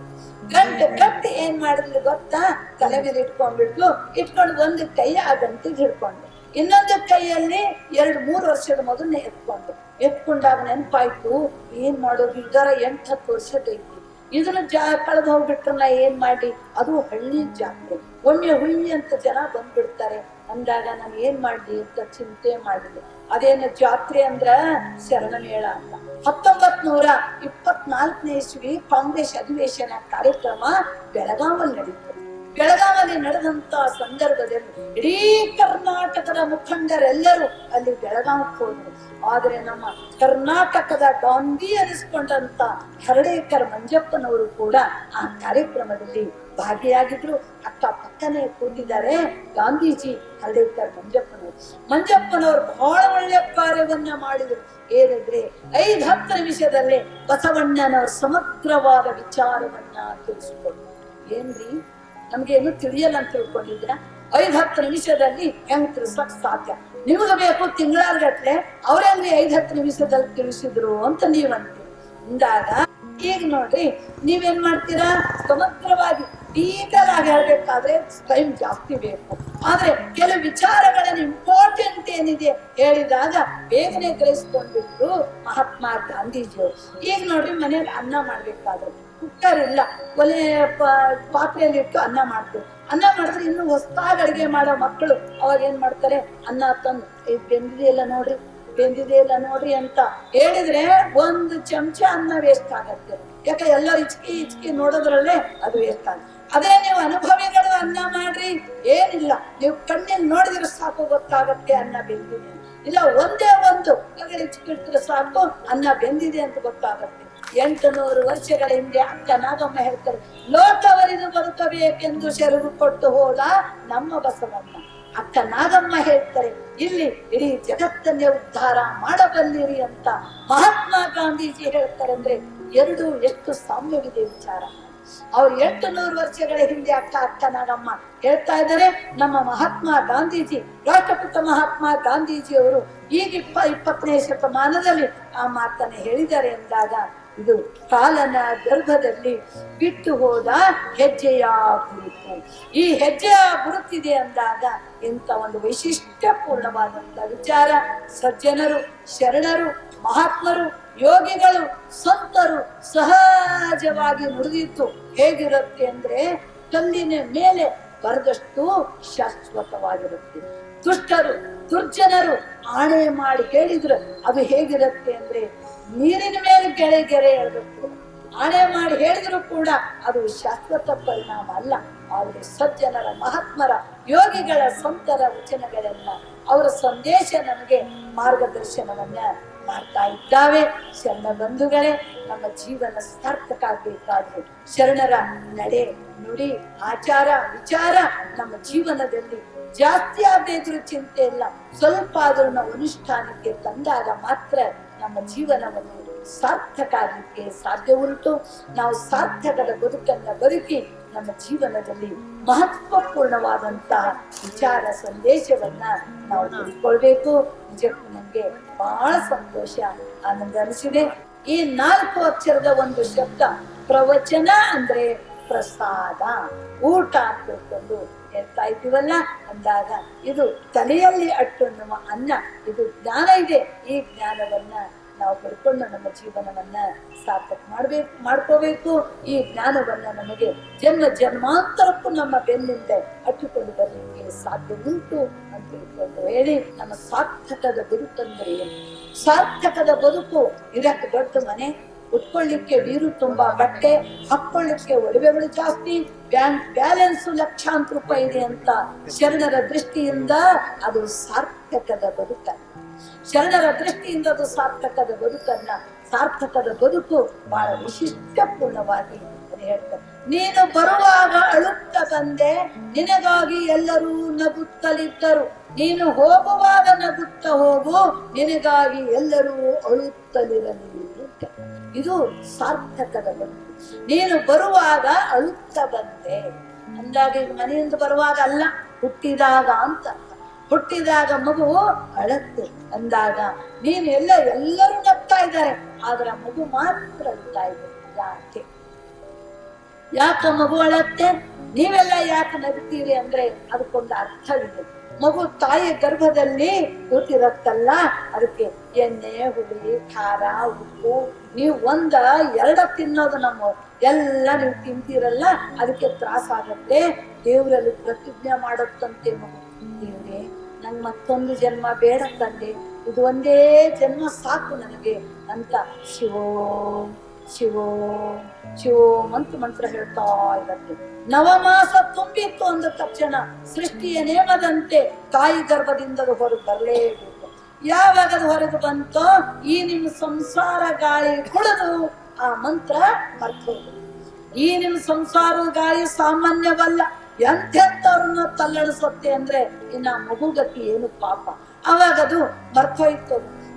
ಗಂಟು ಕಟ್ಟಿ ಏನ್ ಮಾಡಿದ್ಲು ಗೊತ್ತಾ? ತಲೆ ಮೇಲೆ ಇಟ್ಕೊಂಡ್ಬಿಟ್ಲು. ಇಟ್ಕೊಂಡು ಒಂದು ಕೈ ಆ ಹಿಡ್ಕೊಂಡು. ಇನ್ನೊಂದು ಕೈಯಲ್ಲಿ ಎರಡು, ಮೂರು ವರ್ಷದ ಮಗನ್ನ ಎತ್ಕೊಂಡು. ಎತ್ಕೊಂಡಾಗ ನೆನಪಾಯ್ತು, ಏನ್ ಮಾಡೋದು? ಇದರ ಎಂಟು ಹತ್ತು ವರ್ಷದೈತಿ ಇದನ್ನ ಜಾ ಕಳೆದು ಹೋಗ್ಬಿಟ್ರೆ ನಾ ಏನ್ ಮಾಡಿ? ಅದು ಹಳ್ಳಿ ಜಾತ್ರೆ. ಒಮ್ಮೆ ಹುಳ್ಳಿ ಅಂತ ಜನ ಬಂದ್ಬಿಡ್ತಾರೆ. ಅಂದಾಗ ನಾನು ಏನ್ ಮಾಡ್ಲಿ ಅಂತ ಚಿಂತೆ ಮಾಡಿದೆ. ಅದೇನು ಜಾತ್ರೆ ಅಂದ್ರ ಶರಣ ಮೇಳ ಅಂತ. ಹತ್ತೊಂಬತ್ ನೂರ ಇಪ್ಪತ್ನಾಲ್ಕನೇ ಇಸ್ವಿ ಕಾಂಗ್ರೆಸ್ ಅಧಿವೇಶನ ಕಾರ್ಯಕ್ರಮ ಬೆಳಗಾವಲ್ಲಿ ನಡೀತು. ಬೆಳಗಾವಲ್ಲಿ ನಡೆದಂತ ಸಂದರ್ಭದಲ್ಲಿ ಇಡೀ ಕರ್ನಾಟಕದ ಮುಖಂಡರೆಲ್ಲರೂ ಅಲ್ಲಿ ಬೆಳಗಾವಕ್ಕೆ ಹೋದರು. ಆದ್ರೆ ನಮ್ಮ ಕರ್ನಾಟಕದ ಗಾಂಧಿ ಅನಿಸ್ಕೊಂಡಂತ ಹರಡೇಕರ್ ಮಂಜಪ್ಪನವರು ಕೂಡ ಆ ಕಾರ್ಯಕ್ರಮದಲ್ಲಿ ಭಾಗಿಯಾಗಿದ್ರು. ಅಕ್ಕ ಪಕ್ಕನೆ ಕೂತಿದ್ದಾರೆ ಗಾಂಧೀಜಿ ಹರಡೇಕರ್ ಮಂಜಪ್ಪನವರು. ಮಂಜಪ್ಪನವರು ಬಹಳ ಒಳ್ಳೆಯ ಕಾರ್ಯವನ್ನ ಮಾಡಿದ್ರು. ಏನಿದ್ರೆ ಐದು ಹತ್ತು ನಿಮಿಷದಲ್ಲೇ ಬಸವಣ್ಣನವರ ಸಮಗ್ರವಾದ ವಿಚಾರವನ್ನ ತಿಳಿಸಿಕೊಟ್ರು. ಏನ್ರಿ? ನಮ್ಗೇನು ತಿಳಿಯಲ್ಲ ಅಂತ ತಿಳ್ಕೊಂಡಿದ್ರ ಐದ್, ಹತ್ತು ನಿಮಿಷದಲ್ಲಿ ಹೆಂಗ್ ತಿಳಿಸ್ಲಕ್ ಸಾಧ್ಯ? ನಿಮ್ಗೆ ಬೇಕು ತಿಂಗಳಾರ್ಗಟ್ಲೆ ಅವ್ರೇನ್ರಿ ಐದ್, ಹತ್ತು ನಿಮಿಷದಲ್ಲಿ ತಿಳಿಸಿದ್ರು ಅಂತ ನೀವ್ ಅಂತೀರಿ. ಅಂದಾಗ ಈಗ ನೋಡ್ರಿ ನೀವೇನ್ ಮಾಡ್ತೀರಾ? ಸಮಗ್ರವಾಗಿ ಡೀಟೇಲ್ ಆಗಿ ಹೇಳ್ಬೇಕಾದ್ರೆ ಟೈಮ್ ಜಾಸ್ತಿ ಬೇಕು. ಆದ್ರೆ ಕೆಲವು ವಿಚಾರಗಳನ್ನು ಇಂಪಾರ್ಟೆಂಟ್ ಏನಿದೆ ಹೇಳಿದಾಗ ಬೇಗನೆ ಗ್ರಹಿಸ್ಕೊಂಡ್ಬಿಟ್ರು ಮಹಾತ್ಮ ಗಾಂಧೀಜಿಯವರು. ಈಗ ನೋಡ್ರಿ ಮನೆಯಲ್ಲಿ ಅನ್ನ ಮಾಡ್ಬೇಕಾದ್ರೆ. ಕುಕ್ಕರ್ ಇಲ್ಲ ಒಲೆ ಪಾತ್ರೆಯಲ್ಲಿ ಇಟ್ಟು ಅನ್ನ ಮಾಡ್ತೀವಿ. ಅನ್ನ ಮಾಡಿದ್ರೆ ಇನ್ನು ಹೊಸದಾಗಿ ಅಡುಗೆ ಮಾಡೋ ಮಕ್ಕಳು ಅವಾಗ ಏನ್ ಮಾಡ್ತಾರೆ? ಅನ್ನ ತಂದು ಇದು ಬೆಂದಿದೆಯಲ್ಲ ನೋಡ್ರಿ ಬೆಂದಿದೆಯಲ್ಲ ನೋಡ್ರಿ ಅಂತ ಹೇಳಿದ್ರೆ ಒಂದು ಚಮಚ ಅನ್ನ ವೇಸ್ಟ್ ಆಗತ್ತೆ. ಯಾಕೆ ಎಲ್ಲ ಇಚ್ಕಿ ಇಚ್ಕಿ ನೋಡೋದ್ರಲ್ಲೇ ಅದು ವೇಸ್ಟ್ ಆಗುತ್ತೆ. ಅದೇ ನೀವು ಅನುಭವಿಗಳು ಅನ್ನ ಮಾಡ್ರಿ, ಏನಿಲ್ಲ. ನೀವು ಕಣ್ಣಿಗೆ ನೋಡಿದ್ರೆ ಸಾಕು, ಗೊತ್ತಾಗತ್ತೆ ಅನ್ನ ಬೆಂದಿದೆ ಇಲ್ಲ, ಒಂದೇ ಒಂದು ಇಚ್ಕಿಟ್ರೆ ಸಾಕು, ಅನ್ನ ಬೆಂದಿದೆ ಅಂತ ಗೊತ್ತಾಗತ್ತೆ. ಎಂಟು ನೂರು ವರ್ಷಗಳ ಹಿಂದೆ ಅಂತ ನಾಗಮ್ಮ ಹೇಳ್ತಾರೆ ಲೋಕವರಿದು ಬದುಕಬೇಕೆಂದು ಶರಣು ಕೊಟ್ಟು ಹೋದ ನಮ್ಮ ಬಸವಣ್ಣ. ಅಕ್ಕ ನಾಗಮ್ಮ ಹೇಳ್ತಾರೆ, ಇಲ್ಲಿ ಇಡೀ ಜಗತ್ತನ್ನೇ ಉದ್ಧಾರ ಮಾಡಬಲ್ಲಿರಿ ಅಂತ ಮಹಾತ್ಮ ಗಾಂಧೀಜಿ ಹೇಳ್ತಾರೆ ಅಂದ್ರೆ ಎರಡು ಎಷ್ಟು ಸಾಮ್ಯವಿದೆ ವಿಚಾರ. ಅವ್ರು ಎಂಟು ನೂರು ವರ್ಷಗಳ ಹಿಂದೆ ಅಕ್ಕ ಅಕ್ಕ ನಾಗಮ್ಮ ಹೇಳ್ತಾ ಇದ್ದಾರೆ, ನಮ್ಮ ಮಹಾತ್ಮ ಗಾಂಧೀಜಿ, ರಾಷ್ಟ್ರಪಿತ ಮಹಾತ್ಮ ಗಾಂಧೀಜಿಯವರು ಈಗ ಇಪ್ಪ, ಇಪ್ಪತ್ತನೇ ಶತಮಾನದಲ್ಲಿ ಆ ಮಾತನ್ನ ಹೇಳಿದ್ದಾರೆ ಎಂದಾಗ ಇದು ಕಾಲನ ಗರ್ಭದಲ್ಲಿ ಬಿಟ್ಟು ಹೋದ ಹೆಜ್ಜೆಯ ಗುರುತು. ಈ ಹೆಜ್ಜೆಯ ಗುರುತಿದೆ ಅಂದಾಗ ಇಂಥ ಒಂದು ವೈಶಿಷ್ಟ್ಯಪೂರ್ಣವಾದಂತ ವಿಚಾರ. ಸಜ್ಜನರು, ಶರಣರು, ಮಹಾತ್ಮರು, ಯೋಗಿಗಳು, ಸಂತರು ಸಹಜವಾಗಿ ಮುರಿದಿತ್ತು ಹೇಗಿರುತ್ತೆ ಅಂದ್ರೆ ಕಲ್ಲಿನ ಮೇಲೆ ಬರೆದಷ್ಟು ಶಾಶ್ವತವಾಗಿರುತ್ತೆ. ದುಷ್ಟರು, ದುರ್ಜನರು ಆಣೆ ಮಾಡಿ ಹೇಳಿದ್ರು. ಅದು ಹೇಗಿರುತ್ತೆ ಅಂದ್ರೆ ನೀರಿನ ಮೇಲೆ ಗೆರೆ ಗೆರೆ ಹೇಳಬೇಕು. ಆಣೆ ಮಾಡಿ ಹೇಳಿದ್ರು ಕೂಡ ಅದು ಶಾಶ್ವತ ಪರಿಣಾಮ ಅಲ್ಲ. ಆದರೆ ಸಜ್ಜನರ, ಮಹಾತ್ಮರ, ಯೋಗಿಗಳ ಸಂತರ ವಚನಗಳೆಲ್ಲ ಅವರ ಸಂದೇಶ ನಮಗೆ ಮಾರ್ಗದರ್ಶನವನ್ನ ಮಾಡ್ತಾ ಇದ್ದಾವೆ. ಶರಣ ಬಂಧುಗಳೇ, ನಮ್ಮ ಜೀವನ ಸಾರ್ಥಕ ಆಗ್ಬೇಕಾದ್ರೆ ಶರಣರ ನಡೆ, ನುಡಿ, ಆಚಾರ, ವಿಚಾರ ನಮ್ಮ ಜೀವನದಲ್ಲಿ ಜಾಸ್ತಿ ಆಗದೇ ಇದ್ರೂ ಚಿಂತೆ ಇಲ್ಲ. ಸ್ವಲ್ಪ ಆದ್ರೂ ನಾವು ಅನುಷ್ಠಾನಕ್ಕೆ ತಂದಾಗ ಮಾತ್ರ ನಮ್ಮ ಜೀವನವನ್ನು ಸಾರ್ಥಕ ಆಗಲಿಕ್ಕೆ ಸಾಧ್ಯ ಉಂಟು. ನಾವು ಸಾರ್ಥಕದ ಬದುಕನ್ನ ಬದುಕಿ ನಮ್ಮ ಜೀವನದಲ್ಲಿ ಮಹತ್ವಪೂರ್ಣವಾದಂತಹ ವಿಚಾರ ಸಂದೇಶವನ್ನ ನಾವು ತಿಳ್ಕೊಳ್ಬೇಕು. ನಿಜಕ್ಕೂ ನಮ್ಗೆ ಬಹಳ ಸಂತೋಷ, ಆನಂದ ಅನಿಸಿದೆ. ಈ ನಾಲ್ಕು ಅಕ್ಷರದ ಒಂದು ಶಬ್ದ ಪ್ರವಚನ ಅಂದ್ರೆ ಪ್ರಸಾದ. ಊಟ ಅಂತ ಹೇಳ್ತಾ ಇದ್ದೀವಲ್ಲ ಅಂದಾಗ, ಇದು ತಲೆಯಲ್ಲಿ ಅಟ್ಟು ನಮ್ಮ ಅನ್ನ, ಇದು ಜ್ಞಾನ ಇದೆ. ಈ ಜ್ಞಾನವನ್ನ ನಾವು ಪಡ್ಕೊಂಡು ನಮ್ಮ ಜೀವನವನ್ನ ಸಾರ್ಥಕ ಮಾಡ್ಬೇಕು, ಮಾಡ್ಕೋಬೇಕು. ಈ ಜ್ಞಾನವನ್ನ ನಮಗೆ ಜನ್ಮ, ಜನ್ಮಾಂತರಕ್ಕೂ ನಮ್ಮ ಬೆನ್ನಿಂದ ಅಟ್ಟಿಕೊಂಡು ಬರಲಿಕ್ಕೆ ಸಾಧ್ಯ ಉಂಟು ಅಂತ ತಿಳ್ಕೊಂಡು ಹೇಳಿ, ನಮ್ಮ ಸಾರ್ಥಕದ ಬದುಕಂದ್ರೆ ಸಾರ್ಥಕದ ಬದುಕು ಇದಕ್ಕೆ ದೊಡ್ಡ ಮನೆ. ಉಟ್ಕೊಳ್ಳಿಕ್ಕೆ ನೀರು ತುಂಬಾ ಬಟ್ಟೆ ಹಾಕೊಳ್ಳಿಕ್ಕೆ ಒಡವೆಗಳು ಜಾಸ್ತಿ ಬ್ಯಾಂಕ್ ಬ್ಯಾಲೆನ್ಸ್ ಲಕ್ಷಾಂತರ ರೂಪಾಯಿ ಇದೆ ಅಂತ ಶರಣರ ದೃಷ್ಟಿಯಿಂದ ಅದು ಸಾರ್ಥಕದ ಬದುಕನ್ನು ಶರಣರ ದೃಷ್ಟಿಯಿಂದ ಅದು ಸಾರ್ಥಕದ ಬದುಕನ್ನ, ಸಾರ್ಥಕದ ಬದುಕು ಬಹಳ ವಿಶಿಷ್ಟಪೂರ್ಣವಾಗಿ ಅಂತ ಹೇಳ್ತಾರೆ. ನೀನು ಬರುವಾಗ ಅಳುತ್ತ ಬಂದೆ, ನಿನಗಾಗಿ ಎಲ್ಲರೂ ನಗುತ್ತಲಿದ್ದರು. ನೀನು ಹೋಗುವಾಗ ನಗುತ್ತ ಹೋಗು, ನಿನಗಾಗಿ ಎಲ್ಲರೂ ಅಳುತ್ತಲಿರಲಿ ಅಂತ. ಇದು ಸಾರ್ಥಕದ ಬದುಕು ನೀನು ಬರುವಾಗ ಅಳುತ್ತ ಬಂದೆ ಅಂದಾಗ ಮನೆಯಿಂದ ಬರುವಾಗ ಅಲ್ಲ, ಹುಟ್ಟಿದಾಗ ಅಂತ. ಹುಟ್ಟಿದಾಗ ಮಗು ಅಳತ್ತೆ ಅಂದಾಗ ನೀನು ಎಲ್ಲ, ಎಲ್ಲರೂ ನಗ್ತಾ ಇದ್ದಾರೆ, ಆದ್ರೆ ಮಗು ಮಾತ್ರ ಅಳ್ತಾ ಇದೆ. ಯಾಕೆ? ಯಾಕ ಮಗು ಅಳತ್ತೆ ನೀವೆಲ್ಲ ಯಾಕೆ ನಗ್ತೀರಿ ಅಂದ್ರೆ ಅದಕ್ಕೊಂದು ಅರ್ಥವಿದೆ. ಮಗು ತಾಯಿ ಗರ್ಭದಲ್ಲಿ ಹುಟ್ಟಿರತ್ತಲ್ಲ, ಅದಕ್ಕೆ ಎಣ್ಣೆ, ಹುಳಿ, ಖಾರ, ಉಪ್ಪು, ನೀವು ಒಂದ ಎರಡ ತಿನ್ನೋದು ನಮ್ಮ ಎಲ್ಲ ನೀವು ತಿಂತೀರಲ್ಲ, ಅದಕ್ಕೆ ತ್ರಾಸ ಆಗತ್ತೆ. ದೇವರಲ್ಲಿ ಪ್ರತಿಜ್ಞೆ ಮಾಡತ್ತಂತೆ ಮಗು. ದೇವ್ರೆ ನನ್ ಮತ್ತೊಂದು ಜನ್ಮ ಬೇಡ ತಂದೆ, ಇದು ಒಂದೇ ಜನ್ಮ ಸಾಕು ನನಗೆ ಅಂತ. ಶಿವೋ ಶಿವೋ ಶಿವೋ ಮಂತ್ರ ಮಂತ್ರ ಹೇಳ್ತಾ ಇರತ್ತೆ. ನವಮಾಸ ತುಂಬಿತ್ತು ಅಂದ ತಕ್ಷಣ ಸೃಷ್ಟಿಯ ನೇಮದಂತೆ ತಾಯಿ ಗರ್ಭದಿಂದ ಹೊರಗೆ ಬರಲೇಬೇಕು. ಯಾವಾಗ ಅದು ಹೊರಗೆ ಬಂತೋ ಈ ನಿಮ್ಮ ಸಂಸಾರ ಗಾಳಿ ಕುಳಿದು ಆ ಮಂತ್ರ ಮರ್ತೋದು ಈ ನಿಮ್ಮ ಸಂಸಾರ ಗಾಳಿ ಸಾಮಾನ್ಯವಲ್ಲ, ಎಂಥೆಂಥವ್ರನ್ನ ತಲ್ಲಡಿಸುತ್ತೆ ಅಂದ್ರೆ ಇನ್ನ ಮಗುಗತಿ ಏನು ಪಾಪ. ಅವಾಗ ಅದು ಮರ್ತೋಯ್ತು.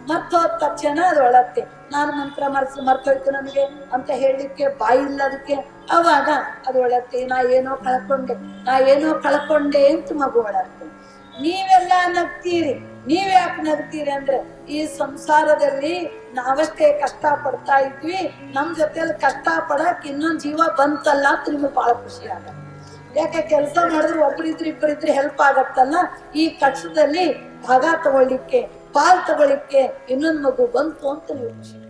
ಮರ್ತೋದ ತಕ್ಷಣ ಒಳತ್ತೆ ನಾನು ಮಂತ್ರ ಮರ್ಸ್ ಮರ್ತೋಯ್ತು ನನಗೆ ಅಂತ ಹೇಳಲಿಕ್ಕೆ ಬಾಯಿ ಇಲ್ಲ ಅದಕ್ಕೆ ಅವಾಗ ಅದು ಒಳತ್ತೆ ನಾ ಏನೋ ಕಳ್ಕೊಂಡೆ, ನಾ ಏನೋ ಕಳ್ಕೊಂಡೆ ಅಂತ ಮಗು ಒಳತ್ತೆ ನೀವೆಲ್ಲ ನಗ್ತೀರಿ ನೀವ್ಯಾಕೆ ನಗ್ತೀರಿ ಅಂದ್ರೆ ಈ ಸಂಸಾರದಲ್ಲಿ ನಾವಷ್ಟೇ ಕಷ್ಟ ಪಡ್ತಾ ಇದ್ವಿ, ನಮ್ ಜೊತೆಲಿ ಕಷ್ಟ ಪಡಕ್ ಇನ್ನೊಂದ್ ಜೀವ ಬಂತಲ್ಲ ಅಂತ ನಿಮ್ಗೆ ಬಹಳ ಖುಷಿ ಆಗತ್ತೆ. ಯಾಕೆ ಕೆಲಸ ಮಾಡಿದ್ರೆ ಒಬ್ರಿದ್ರು ಇಬ್ಬರಿದ್ರೆ ಹೆಲ್ಪ್ ಆಗತ್ತಲ್ಲ, ಈ ಕಷ್ಟದಲ್ಲಿ ಭಾಗ ತಗೊಳ್ಳಿಕ್ಕೆ ಪಾಲ್ ತಗೊಳ್ಳಿಕ್ಕೆ ಇನ್ನೊಂದ್ ಮಗು ಬಂತು ಅಂತ ನೀವು ಖುಷಿ